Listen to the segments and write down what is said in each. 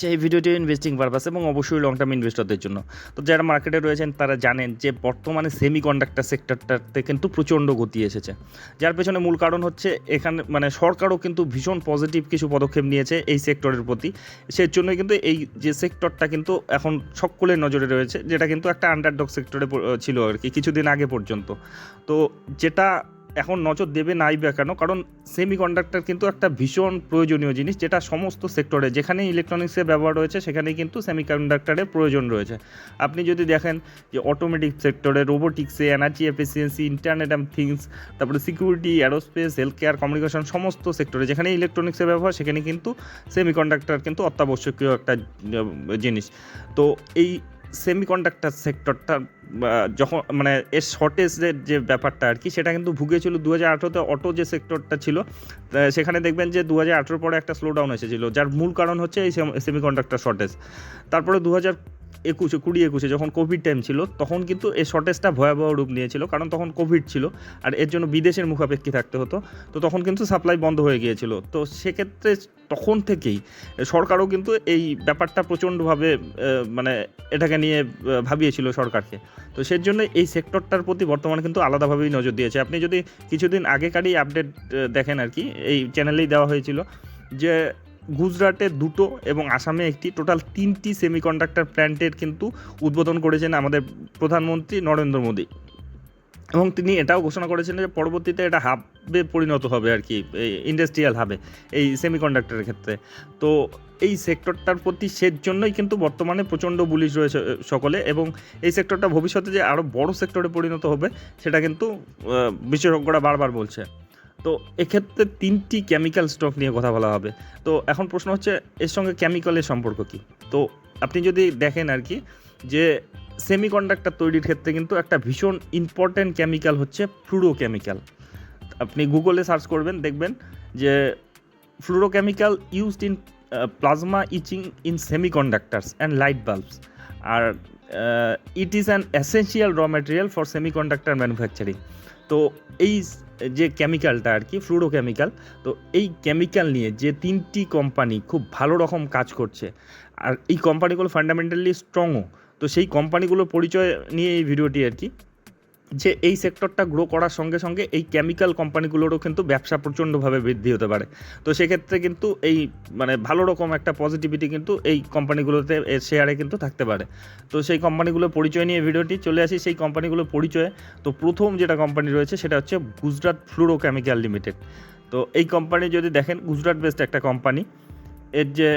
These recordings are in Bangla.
সেই ভিডিওটি ইনভেস্টিং পারপাস এবং অবশ্যই লং টার্ম ইনভেস্টরদের জন্য। তো যারা মার্কেটে রয়েছেন, তারা জানেন যে বর্তমানে সেমি কন্ডাক্টর সেক্টরটাতে কিন্তু প্রচণ্ড গতি এসেছে। যার পেছনে মূল কারণ হচ্ছে এখানে মানে সরকারও কিন্তু ভীষণ পজিটিভ কিছু পদক্ষেপ নিয়েছে এই সেক্টরের প্রতি। সেই জন্যই কিন্তু এই যে সেক্টরটা কিন্তু এখন সকলের নজরে রয়েছে, যেটা কিন্তু একটা আন্ডারডগ সেক্টরে ছিল আর কি, কিছুদিন আগে পর্যন্ত। তো যেটা এখন নজর দেবে নাই বা কেন? কারণ সেমি কন্ডাক্টর কিন্তু একটা ভীষণ প্রয়োজনীয় জিনিস, যেটা সমস্ত সেক্টরে যেখানে ইলেকট্রনিক্সের ব্যবহার রয়েছে, সেখানেই কিন্তু সেমি কন্ডাক্টরের প্রয়োজন রয়েছে। আপনি যদি দেখেন যে অটোমেটিক সেক্টরে রোবোটিক্সে energy efficiency internet and things তারপরে security aerospace health care communication সমস্ত সেক্টরে যেখানে ইলেকট্রনিক্সের ব্যবহার সেখানে কিন্তু সেমি কন্ডাক্টর কিন্তু অত্যাবশ্যকীয় একটা জিনিস। তো এই সেমিকন্ডাক্টর সেক্টরটা যখন মানে এর শর্টেজের যে ব্যাপারটা আর কি, সেটা কিন্তু ভুগেছিল দু হাজার আঠেরোতে অটো যে সেক্টরটা ছিল সেখানে দেখবেন যে দু হাজার আঠেরোর পরে একটা স্লোডাউন এসেছিল, যার মূল কারণ হচ্ছে এই সেমিকন্ডাক্টর শর্টেজ তারপরে দু হাজার একুশে, কুড়ি একুশে যখন কোভিড টাইম ছিল, তখন কিন্তু এই শর্টেজটা ভয়াবহ রূপ নিয়েছিল, কারণ তখন কোভিড ছিল আর এর জন্য বিদেশের মুখাপেক্ষী থাকতে হতো, তো তখন কিন্তু সাপ্লাই বন্ধ হয়ে গিয়েছিল। তো সেক্ষেত্রে তখন থেকেই সরকারও কিন্তু এই ব্যাপারটা প্রচণ্ডভাবে মানে এটাকে নিয়ে ভাবিয়েছিল সরকারকে। তো সেই জন্য এই সেক্টরটার প্রতি বর্তমানে কিন্তু আলাদাভাবেই নজর দিয়েছে। আপনি যদি কিছুদিন আগেকারই আপডেট দেখেন আর কি, এই চ্যানেলেই দেওয়া হয়েছিল যে গুজরাটে দুটো এবং আসামে একটি। টোটাল তিনটি সেমিকন্ডাক্টর প্ল্যান্টের কিন্তু উদ্বোধন করেছেন আমাদের প্রধানমন্ত্রী নরেন্দ্র মোদী। এবং তিনি এটাও ঘোষণা করেছেন যে পরবর্তীতে এটা হাবে পরিণত হবে আর কি, এই ইন্ডাস্ট্রিয়াল হাবে এই সেমিকন্ডাক্টরের ক্ষেত্রে। তো এই সেক্টরটার প্রতি সের জন্যই কিন্তু বর্তমানে প্রচণ্ড বুলিশ রয়েছে সকলে এবং এই সেক্টরটা ভবিষ্যতে যে আরও বড় সেক্টরে পরিণত হবে, সেটা কিন্তু বিশেষজ্ঞরা বারবার বলছে। তো এক্ষেত্রে তিনটি কেমিক্যাল স্টক নিয়ে কথা বলা হবে। তো এখন প্রশ্ন হচ্ছে, এর সঙ্গে কেমিক্যালের সম্পর্ক কী? তো আপনি যদি দেখেন আর কি, যে সেমিকন্ডাক্টর তৈরির ক্ষেত্রে কিন্তু একটা ভীষণ ইম্পর্ট্যান্ট কেমিক্যাল হচ্ছে ফ্লুরো কেমিক্যাল আপনি গুগলে সার্চ করবেন, দেখবেন যে fluorochemical used in plasma etching in semiconductors and light bulbs R it is an essential raw material for semiconductor manufacturing তো এই যে কেমিক্যালটা আর কি ফ্লুরো কেমিক্যাল তো এই কেমিক্যাল নিয়ে যে তিনটি কোম্পানি খুব ভালো রকম কাজ করছে, আর এই কোম্পানিগুলো ফান্ডামেন্টালি স্ট্রংও তো সেই কোম্পানিগুলোর পরিচয় নিয়ে এই ভিডিওটি আর কি যে এই সেক্টরটা গ্রো করার সঙ্গে সঙ্গে এই কেমিক্যাল কোম্পানিগুলোরও কিন্তু ব্যবসা প্রচণ্ডভাবে বৃদ্ধি হতে পারে। তো সেক্ষেত্রে কিন্তু এই মানে ভালো রকম একটা পজিটিভিটি কিন্তু এই কোম্পানিগুলোতে শেয়ারে কিন্তু থাকতে পারে। তো সেই কোম্পানিগুলোর পরিচয় নিয়ে ভিডিওটি চলে আসি সেই কোম্পানিগুলোর পরিচয়ে। তো প্রথম যেটা কোম্পানি রয়েছে সেটা হচ্ছে গুজরাট ফ্লুরো কেমিক্যাল লিমিটেড তো এই কোম্পানি যদি দেখেন গুজরাট বেসড একটা কোম্পানি এর যে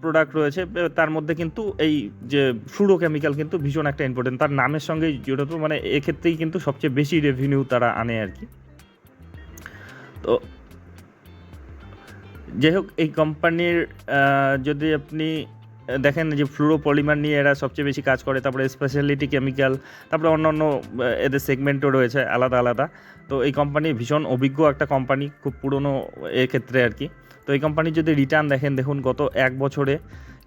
প্রোডাক্ট রয়েছে তার মধ্যে কিন্তু এই যে ফ্লুরো কেমিক্যাল কিন্তু ভীষণ একটা ইম্পর্টেন্ট তার নামের সঙ্গেই জড়িত মানে এক্ষেত্রেই কিন্তু সবচেয়ে বেশি রেভিনিউ তারা আনে আর কি। তো যাই হোক, এই কোম্পানির যদি আপনি দেখেন যে ফ্লুরো পলিমার নিয়ে এরা সবচেয়ে বেশি কাজ করে, তারপরে স্পেশালিটি কেমিক্যাল তারপরে অন্য অন্য এদের সেগমেন্টও রয়েছে, আলাদা আলাদা। তো এই কোম্পানি ভীষণ অভিজ্ঞ একটা কোম্পানি খুব পুরনো এক্ষেত্রে আর কি। তো এই কোম্পানির যদি রিটার্ন দেখেন, দেখুন গত এক বছরে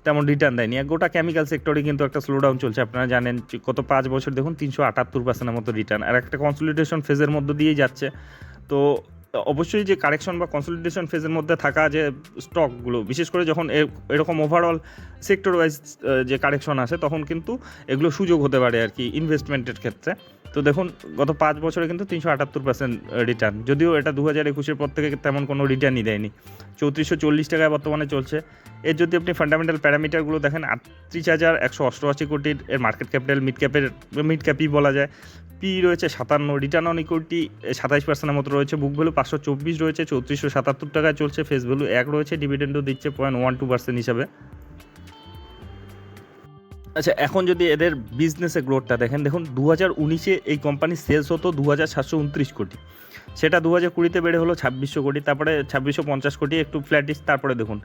তেমন রিটার্ন দেয়নি। এক গোটা কেমিক্যাল সেক্টরে কিন্তু একটা স্লো ডাউন চলছে। আপনারা জানেন গত পাঁচ বছর দেখুন, তিনশো আটাত্তর পার্সেন্টের মতো রিটার্ন আর একটা কনসলিডেশন ফেজের মধ্য দিয়েই যাচ্ছে। তো অবশ্যই যে কারেকশন বা কনসলিডেশন ফেজের মধ্যে থাকা যে স্টকগুলো বিশেষ করে যখন এরকম ওভারঅল সেক্টর ওয়াইজ যে কারেকশন আসে, তখন কিন্তু এগুলো সুযোগ হতে পারে আর কি ইনভেস্টমেন্টের ক্ষেত্রে। তো দেখুন, গত পাঁচ বছরে কিন্তু তিনশো আটাত্তর পার্সেন্ট রিটার্ন যদিও এটা দু হাজার একুশের পর থেকে তেমন কোনো রিটার্নই দেয়নি। চৌত্রিশশো চল্লিশ টাকায় বর্তমানে চলছে। এর যদি আপনি ফান্ডামেন্টাল প্যারামিটারগুলো দেখেন, আটত্রিশ হাজার একশো অষ্টআশি কোটির এর মার্কেট ক্যাপিটাল মিড ক্যাপের মিড ক্যাপই বলা যায়। পি রয়েছে সাতান্ন রিটার্ন অন ইকুইটি সাতাইশ পার্সেন্টের মতো রয়েছে। বুক ভ্যালু পাঁচশো চব্বিশ রয়েছে, চৌত্রিশশো সাতাত্তর টাকায় চলছে। ফেস ভ্যালু এক রয়েছে ডিভিডেন্ডও দিচ্ছে পয়েন্ট ওয়ান টু পার্সেন্ট হিসাবে। আচ্ছা এখন যদি এদের বিজনেসের গ্রোথটা দেখেন, দেখুন দু হাজার উনিশে এই কোম্পানির সেলস হতো দু হাজার সাতশো উনত্রিশ কোটি। সেটা দু হাজার কুড়িতে বেড়ে হলো ছাব্বিশশো কোটি, তারপরে ছাব্বিশশো পঞ্চাশ কোটি, একটু ফ্ল্যাটিস তারপরে দেখুন,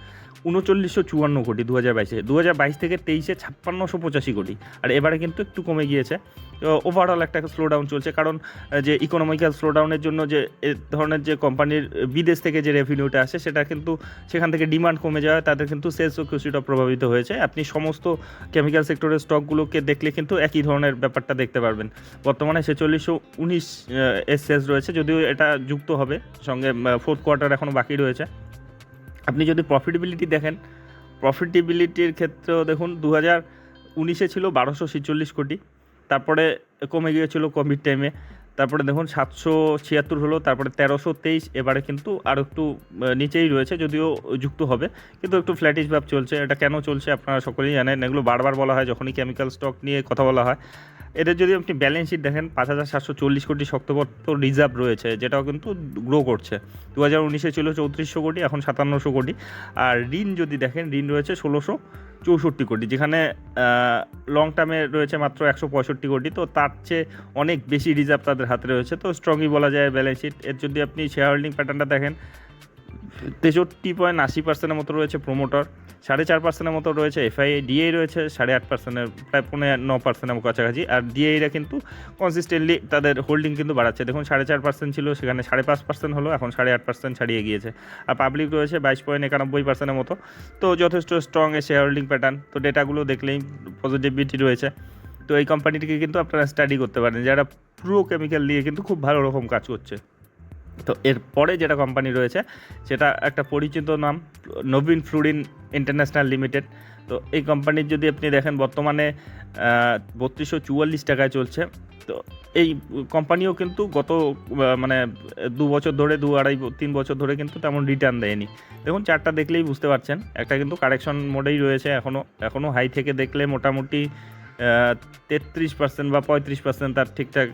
উনচল্লিশশো চুয়ান্ন কোটি দু হাজার বাইশে দু হাজার বাইশ থেকে তেইশে ছাপ্পান্নশো পঁচাশি কোটি, আর এবারে কিন্তু একটু কমে গিয়েছে। ওভারঅল একটা স্লো ডাউন চলছে, কারণ যে ইকোনমিক্যাল স্লো ডাউনের জন্য যে, এ ধরনের যে কোম্পানির বিদেশ থেকে যে রেভিনিউটা আসে, সেটা কিন্তু সেখান থেকে ডিমান্ড কমে যাওয়ায় তাদের কিন্তু সেলস ও কিছুটা প্রভাবিত হয়েছে। আপনি সমস্ত কেমিক্যাল সেক্টরের স্টকগুলোকে দেখলে কিন্তু একই ধরনের ব্যাপারটা দেখতে পারবেন। বর্তমানে ছেচল্লিশশো উনিশ এর সেলস রয়েছে, যদিও এটা যুক্ত হবে, সঙ্গে ফোর্থ কোয়ার্টার এখনও বাকি রয়েছে। আপনি যদি প্রফিটেবিলিটি দেখেন প্রফিটেবিলিটির ক্ষেত্রেও দেখুন দু হাজার উনিশে ছিল বারোশো ছেচল্লিশ কোটি, তারপরে কমে গিয়েছিল কোভিড টাইমে তারপরে দেখুন সাতশো ছিয়াত্তর হলো, তারপরে তেরোশো তেইশ, এবারে কিন্তু আর একটু নিচেই রয়েছে, যদিও যুক্ত হবে, কিন্তু একটু ফ্ল্যাটিশ ভাব চলছে। এটা কেন চলছে আপনারা সকলেই জানেন, এগুলো বারবার বলা হয়, যখনই কেমিক্যাল স্টক নিয়ে কথা বলা হয়। এদের যদি আপনি ব্যালেন্স শিট দেখেন, পাঁচ হাজার সাতশো চল্লিশ কোটি শক্তপত্র রিজার্ভ রয়েছে, যেটাও কিন্তু গ্রো করছে। দু হাজার উনিশে ছিল চৌত্রিশশো কোটি, এখন সাতান্নশো কোটি। আর ঋণ যদি দেখেন, ঋণ রয়েছে ষোলোশো চৌষট্টি কোটি, যেখানে লং টার্মে রয়েছে মাত্র একশো পঁয়ষট্টি কোটি, তো তার চেয়ে অনেক বেশি রিজার্ভ তাদের হাতে রয়েছে। তো স্ট্রংই বলা যায় ব্যালেন্স শিট এর যদি আপনি শেয়ার হোল্ডিং প্যাটার্নটা দেখেন তেষট্টি পয়েন্ট আশি পার্সেন্টের মতো রয়েছে প্রোমোটর সাড়ে চার পার্সেন্টের মতো রয়েছে এফআই ডিএই রয়েছে সাড়ে আট পার্সেন্টের, প্রায় পনেরো ন পার্সেন্টের কাছাকাছি। আর ডিএইরা কিন্তু কনসিস্টেন্টলি তাদের হোল্ডিং কিন্তু বাড়াচ্ছে। দেখুন, সাড়ে চার পার্সেন্ট ছিল, সেখানে সাড়ে পাঁচ পার্সেন্ট হলো, এখন সাড়ে আট পার্সেন্ট ছাড়িয়ে গিয়েছে। আর পাবলিক রয়েছে বাইশ পয়েন্ট একানব্বই পার্সেন্টের মতো। তো যথেষ্ট স্ট্রং এ শেয়ার হোল্ডিং প্যাটার্ন তো ডেটাগুলো দেখলেই পজিটিভিটি রয়েছে। তো এই কোম্পানিটিকে কিন্তু আপনারা স্টাডি করতে পারেন। যারা পুরো কেমিক্যাল নিয়ে কিন্তু খুব ভালো রকম কাজ করছে। তো এরপরে যেটা কোম্পানি রয়েছে, সেটা একটা পরিচিত নাম, নবীন ফ্লুরিন ইন্টারন্যাশনাল লিমিটেড। তো এই কোম্পানির যদি আপনি দেখেন, বর্তমানে বত্রিশশো চুয়াল্লিশ টাকায় চলছে। তো এই কোম্পানিও কিন্তু গত মানে দু বছর ধরে, দু আড়াই, তিন বছর ধরে কিন্তু তেমন রিটার্ন দেয়নি। দেখুন, চারটা দেখলেই বুঝতে পারছেন। একটা কিন্তু কারেকশন মোডেই রয়েছে এখনও এখনও হাই থেকে দেখলে মোটামুটি তেত্রিশ পার্সেন্ট বা পঁয়ত্রিশ পার্সেন্ট তার ঠিকঠাক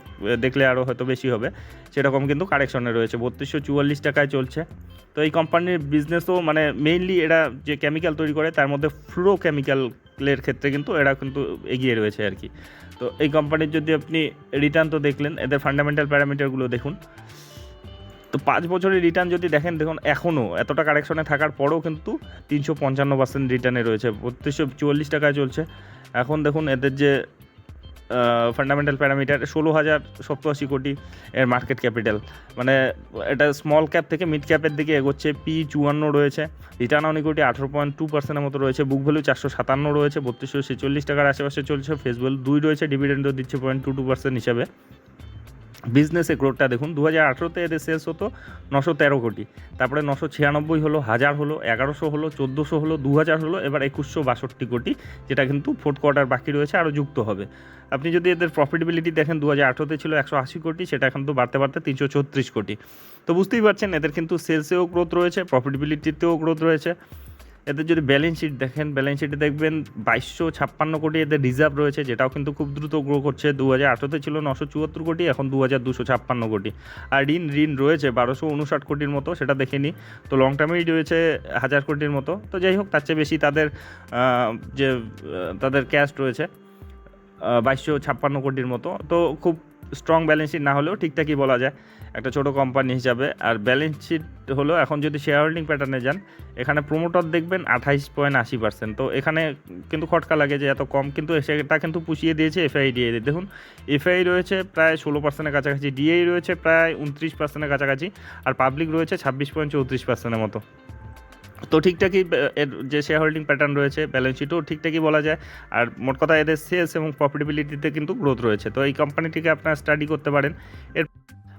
দেখলে আরও হয়তো বেশি হবে। সেরকম কিন্তু কারেকশনে রয়েছে। বত্রিশশো চুয়াল্লিশ টাকায় চলছে। তো এই কোম্পানির বিজনেসও মানে মেইনলি এরা যে কেমিক্যাল তৈরি করে, তার মধ্যে ফ্লো কেমিক্যালের ক্ষেত্রে কিন্তু এরা কিন্তু এগিয়ে রয়েছে আর কি। তো এই কোম্পানির যদি আপনি রিটার্ন তো দেখলেন, এদের ফান্ডামেন্টাল প্যারামিটারগুলো দেখুন। তো পাঁচ বছরের রিটার্ন যদি দেখেন, দেখুন এখনও এতটা কারেকশনে থাকার পরেও কিন্তু তিনশো পঞ্চান্ন পার্সেন্ট রিটার্নে রয়েছে। বত্রিশশো চুয়াল্লিশ টাকায় চলছে। এখন দেখুন এদের যে ফান্ডামেন্টাল প্যারামিটার ষোলো হাজার সপ্তাশি কোটি এর মার্কেট ক্যাপিটাল মানে এটা স্মল ক্যাপ থেকে মিড ক্যাপের দিকে এগোচ্ছে পি চুয়ান্ন রয়েছে রিটার্ন অন ইকুইটি আঠেরো পয়েন্ট টু পার্সেন্টের মতো রয়েছে বুক ভ্যালু চারশো সাতান্ন রয়েছে, বত্রিশশো ছেচল্লিশ টাকার আশেপাশে চলছে ফেস ভ্যালু দুই রয়েছে ডিভিডেন্ডও দিচ্ছে পয়েন্ট টু টু পার্সেন্ট হিসাবে। বিজনেসে গ্রোথটা দেখুন দু হাজার আঠেরোতে এদের সেলস হতো নশো তেরো কোটি। তারপরে নশো ছিয়ানব্বই হলো, হাজার হলো, এগারোশো হলো, চোদ্দোশো হলো দু হাজার হলো, এবার একুশশো বাষট্টি কোটি, যেটা কিন্তু ফোর্থ কোয়ার্টার বাকি রয়েছে, আরও যুক্ত হবে। আপনি যদি এদের প্রফিটেবিলিটি দেখেন দু হাজার আঠেরোতে ছিল একশো আশি কোটি, সেটা এখন তো বাড়তে বাড়তে তিনশো ছত্রিশ কোটি। তো বুঝতেই পারছেন, এদের কিন্তু সেলসেও গ্রোথ রয়েছে প্রফিটেবিলিটিতেও গ্রোথ রয়েছে। এদের যদি ব্যালেন্স শিট দেখেন ব্যালেন্স শিটে দেখবেন বাইশশো ছাপ্পান্ন কোটি এদের রিজার্ভ রয়েছে, যেটাও কিন্তু খুব দ্রুত গ্রো করছে। দু হাজার আঠেরোতে ছিল নশো চুয়াত্তর কোটি, এখন দু হাজার দুশো ছাপ্পান্ন কোটি। আর ঋণ ঋণ রয়েছে বারোশো উনষাট কোটির মতো, সেটা দেখে নিই। তো লং টার্মেই রয়েছে হাজার কোটির মতো। তো যাই হোক, তার চেয়ে বেশি তাদের যে তাদের ক্যাশ রয়েছে বাইশশো ছাপ্পান্ন কোটির মতো। তো খুব স্ট্রং ব্যালেন্স শিট না হলেও ঠিকঠাকই বলা যায়। একটা ছোট কোম্পানি হিসাবে। আর ব্যালেন্স শিট হলো এখন যদি শেয়ার হোল্ডিং প্যাটার্নে যান, এখানে প্রোমোটর দেখবেন আঠাইশ পয়েন্ট আশি পার্সেন্ট তো এখানে কিন্তু খটকা লাগে যে এত কম, কিন্তু সেটা কিন্তু পুষিয়ে দিয়েছে এফআই ডিএ দেখুন এফআই রয়েছে প্রায় ষোলো পার্সেন্টের কাছাকাছি ডিএই রয়েছে প্রায় উনত্রিশ পার্সেন্টের কাছাকাছি, আর পাবলিক রয়েছে ছাব্বিশ পয়েন্ট চৌত্রিশ পার্সেন্টের মতো। তো ঠিকঠাকই এর যে শেয়ার হোল্ডিং প্যাটার্ন রয়েছে ব্যালেন্স শিটও ঠিকঠাকই বলা যায়। আর মোট কথা এদের সেলস এবং প্রফিটেবিলিটিতে কিন্তু গ্রোথ রয়েছে। তো এই কোম্পানিটিকে আপনারা স্টাডি করতে পারেন। এর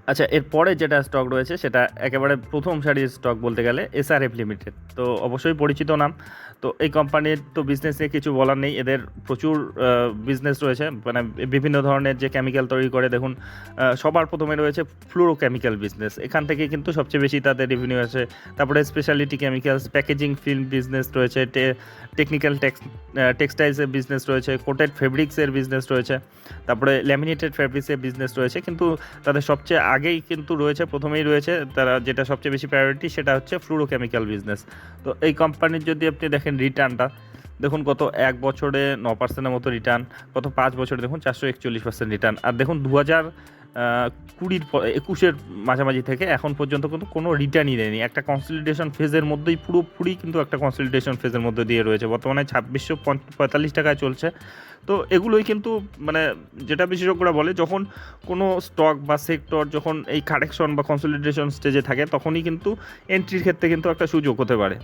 আচ্ছা এরপরে যেটা স্টক রয়েছে সেটা একেবারে প্রথম সারির স্টক বলতে গেলে এসআরএফ লিমিটেড তো অবশ্যই পরিচিত নাম। তো এই কোম্পানির তো বিজনেস নিয়ে কিছু বলার নেই। এদের প্রচুর বিজনেস রয়েছে। মানে বিভিন্ন ধরনের যে কেমিক্যাল তৈরি করে, দেখুন সবার প্রথমে রয়েছে ফ্লোরো কেমিক্যাল বিজনেস এখান থেকে কিন্তু সবচেয়ে বেশি তাদের রেভিনিউ আছে তারপরে specialty chemicals packaging film business রয়েছে টেকনিক্যাল টেক্স টেক্সটাইলসের বিজনেস রয়েছে কোটেড ফেব্রিক্সের বিজনেস রয়েছে। তারপরে ল্যামিনেটেড ফেব্রিক্সের বিজনেস রয়েছে। কিন্তু তাদের সবচেয়ে আগেই কিন্তু রয়েছে, প্রথমেই রয়েছে, তারা যেটা সবচেয়ে বেশি প্রায়োরিটি সেটা হচ্ছে ফ্লুরোকেমিক্যাল বিজনেস তো এই কোম্পানির যদি আপনি দেখেন রিটার্নটা দেখুন কত এক বছরে ন পার্সেন্টের মতো রিটার্ন কত পাঁচ বছরে দেখুন চারশো একচল্লিশ পার্সেন্ট রিটার্ন আর দেখুন দু হাজার কুড়ির একুশের মাঝামাঝি থেকে এখন পর্যন্ত কিন্তু কোনো রিটার্নই দেয়নি। একটা কনসলিডেশন ফেজের মধ্যেই পুরোপুরি কিন্তু একটা কনসলিডেশন ফেজের মধ্যে দিয়ে রয়েছে। বর্তমানে ছাব্বিশশো পঁয়তাল্লিশ টাকায় চলছে। তো এগুলোই কিন্তু মানে যেটা বিশেষজ্ঞরা বলে, যখন কোনো স্টক বা সেক্টর যখন এই কারেকশন বা কনসলিডেশন স্টেজে থাকে, তখনই কিন্তু এন্ট্রির ক্ষেত্রে কিন্তু একটা সুযোগ হতে পারে।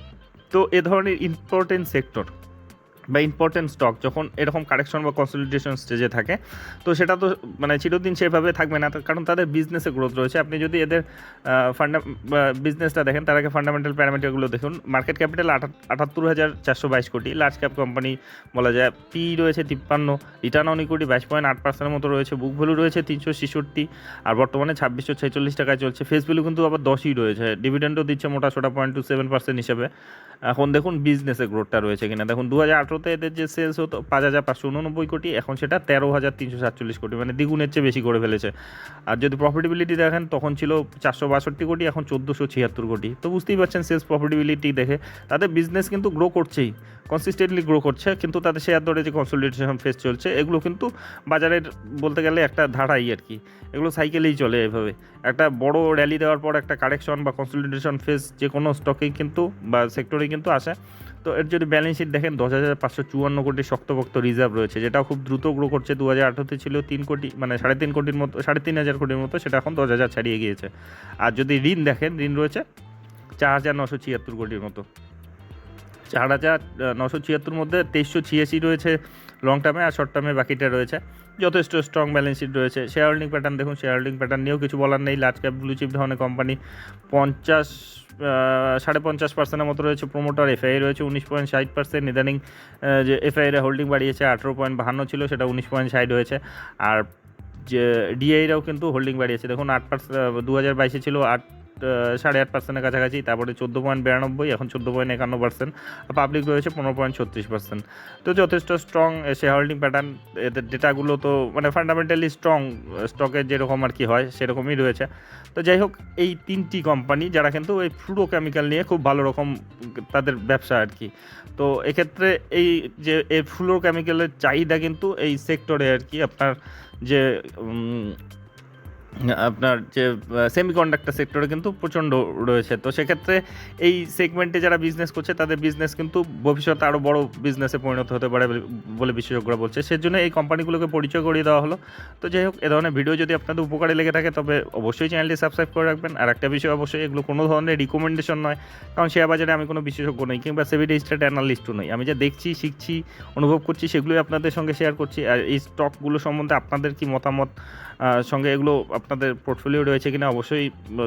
তো এ ধরনের ইম্পর্টেন্ট সেক্টর বা ইম্পর্টেন্ট স্টক যখন এরকম কারেকশন বা কনসলিডেশন স্টেজে থাকে, তো সেটা তো মানে চিরদিন সেভাবে থাকবে না। কারণ তাদের বিজনেসে গ্রোথ রয়েছে। আপনি যদি এদের ফান্ডা বিজনেসটা দেখেন, তার আগে ফান্ডামেন্টাল প্যারামিটারগুলো দেখুন। মার্কেট ক্যাপিটাল আটাত্তর হাজার চারশো বাইশ কোটি। লার্জ ক্যাপ কোম্পানি বলা যায় পি রয়েছে তিপ্পান্ন রিটার্ন অন ইকুইটি বাইশ পয়েন্ট আট পার্সেন্টের মতো রয়েছে। বুক ভ্যালু রয়েছে তিনশো ছেষট্টি, আর বর্তমানে ছাব্বিশশো ছেচল্লিশ টাকায় চলছে। ফেস ভ্যালু কিন্তু আবার দশই রয়েছে। ডিভিডেন্ডও দিচ্ছে মোটা সোটা পয়েন্ট টু সেভেন পার্সেন্ট হিসেবে। এখন দেখুন বিজনেসে গ্রোথটা রয়েছে কিনা। দেখুন দু হাজার আঠারো আঠেরোতে এদের যে সেলস হতো, পাঁচ হাজার পাঁচশো উননব্বই কোটি, এখন সেটা তেরো হাজার তিনশো সাতচল্লিশ কোটি মানে দ্বিগুণের চেয়ে বেশি করে ফেলেছে। আর যদি প্রফিটেবিলিটি দেখেন, তখন ছিল চারশো বাষট্টি কোটি, এখন চোদ্দোশো ছিয়াত্তর কোটি। তো বুঝতেই পারছেন সেলস প্রফিটেবিলিটি দেখে। তাদের বিজনেস কিন্তু গ্রো করছেই কনসিস্টেন্টলি গ্রো করছে, কিন্তু তাদের শেয়ার দরে যে কনসলিডেশন ফেস চলছে, এগুলো কিন্তু বাজারের বলতে গেলে একটা ধারাই আর কি। এগুলো সাইকেলেই চলে এভাবে। একটা বড় র্যালি দেওয়ার পর একটা কারেকশন বা কনসলিডেশন ফেস যে কোনো স্টকেই কিন্তু বা সেক্টরেই কিন্তু আসে। তো এর যদি ব্যালেন্স শিট দেখেন, দশ হাজার পাঁচশো চুয়ান্ন কোটি শক্তভক্ত রিজার্ভ রয়েছে, যেটা খুব দ্রুত গ্রো করছে। দু হাজার আঠারোতে ছিল তিন কোটি মানে সাড়ে তিন কোটির মতো, সাড়ে তিন হাজার কোটির মতো, সেটা এখন দশ হাজার ছাড়িয়ে গিয়েছে। আর যদি ঋণ দেখেন, ঋণ রয়েছে চার হাজার নশো ছিয়াত্তর কোটির মতো। চার হাজার নশো ছিয়াত্তর মধ্যে তেইশশো ছিয়াশি রয়েছে। লং টার্মে আর শর্ট টার্মে বাকিটা রয়েছে। যথেষ্ট স্ট্রং ব্যালেন্স শিট রয়েছে। শেয়ার হোল্ডিং প্যাটার্ন দেখুন শেয়ার হোল্ডিং প্যাটার্ন নিয়েও কিছু বলার নেই। লার্জ ক্যাপ ব্লু চিপ ধরনের কোম্পানি পঞ্চাশ সাড়ে পঞ্চাশ পার্সেন্টের মতো রয়েছে। প্রোমোটার এফআই রয়েছে, উনিশ পয়েন্ট ষাট পার্সেন্ট ইদানিং যে এফআই এর হোল্ডিং বাড়িয়েছে, আঠেরো পয়েন্ট বাহান্ন ছিল, সেটা উনিশ পয়েন্ট ষাট হয়েছে। আর যে ডিআইরাও কিন্তু হোল্ডিং বাড়িয়েছে। দেখুন, আট পার্সেন্ট দু হাজার বাইশে ছিল, আট সাড়ে আট পার্সেন্টের কাছাকাছি, তারপরে চোদ্দ পয়েন্ট বিরানব্বই, এখন চোদ্দ পয়েন্ট একান্ন পার্সেন্ট আর পাবলিক রয়েছে পনেরো পয়েন্ট ছত্রিশ পার্সেন্ট তো যথেষ্ট স্ট্রং শেয়ার হোল্ডিং প্যাটার্ন এদের ডেটাগুলো তো মানে ফান্ডামেন্টালি স্ট্রং স্টকের যেরকম আর কি হয়, সেরকমই রয়েছে। তো যাই হোক, এই তিনটি কোম্পানি যারা কিন্তু এই ফ্লুরো কেমিক্যাল নিয়ে খুব ভালো রকম তাদের ব্যবসা আর কি। তো এক্ষেত্রে এই যে, এই ফ্লুরো কেমিক্যালের চাহিদা কিন্তু এই সেক্টরে আর কি, আপনার যে আপনার যে সেমিকন্ডাক্টর সেক্টরে কিন্তু প্রচণ্ড রয়েছে। তো সেক্ষেত্রে এই সেগমেন্টে যারা বিজনেস করছে, তাদের বিজনেস কিন্তু ভবিষ্যতে আরও বড় বিজনেসে পরিণত হতে পারে বলে- বিশেষজ্ঞরা বলছে। সেজন্য এই কোম্পানিগুলোকে পরিচয় করিয়ে দেওয়া হলো। তো যাই হোক, এ ধরনের ভিডিও যদি আপনাদের উপকারে লেগে থাকে, তবে অবশ্যই চ্যানেলটি সাবস্ক্রাইব করে রাখবেন। আর একটা বিষয় অবশ্যই, এগুলো কোনো ধরনের রিকমেন্ডেশন নয়। কারণ শেয়ার বাজারে আমি কোনো বিশেষজ্ঞ নই, কিংবা সেভি রেজিস্টার্ড অ্যানালিস্টও নই। আমি যা দেখছি, শিখছি, অনুভব করছি, সেগুলোই আপনাদের সঙ্গে শেয়ার করছি। আর এই স্টকগুলো সম্বন্ধে আপনাদের কি মতামত? সঙ্গে এগুলো আপনাদের পোর্টফোলিও রয়েছে কিনা অবশ্যই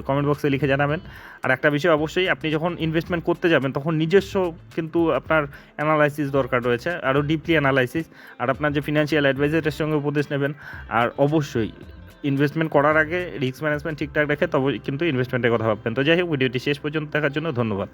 কমেন্ট বক্সে লিখে জানাবেন। আর একটা বিষয় অবশ্যই, আপনি যখন ইনভেস্টমেন্ট করতে যাবেন, তখন নিজস্ব কিন্তু আপনার অ্যানালাইসিস দরকার রয়েছে আরও ডিপলি অ্যানালাইসিস আর আপনার যে ফিনান্সিয়াল অ্যাডভাইজারের সঙ্গে উপদেশ নেবেন, আর অবশ্যই ইনভেস্টমেন্ট করার আগে রিস্ক ম্যানেজমেন্ট ঠিকঠাক রেখে তবে কিন্তু ইনভেস্টমেন্টের কথা ভাববেন। তো যাই হোক, ভিডিওটি শেষ পর্যন্ত দেখার জন্য ধন্যবাদ।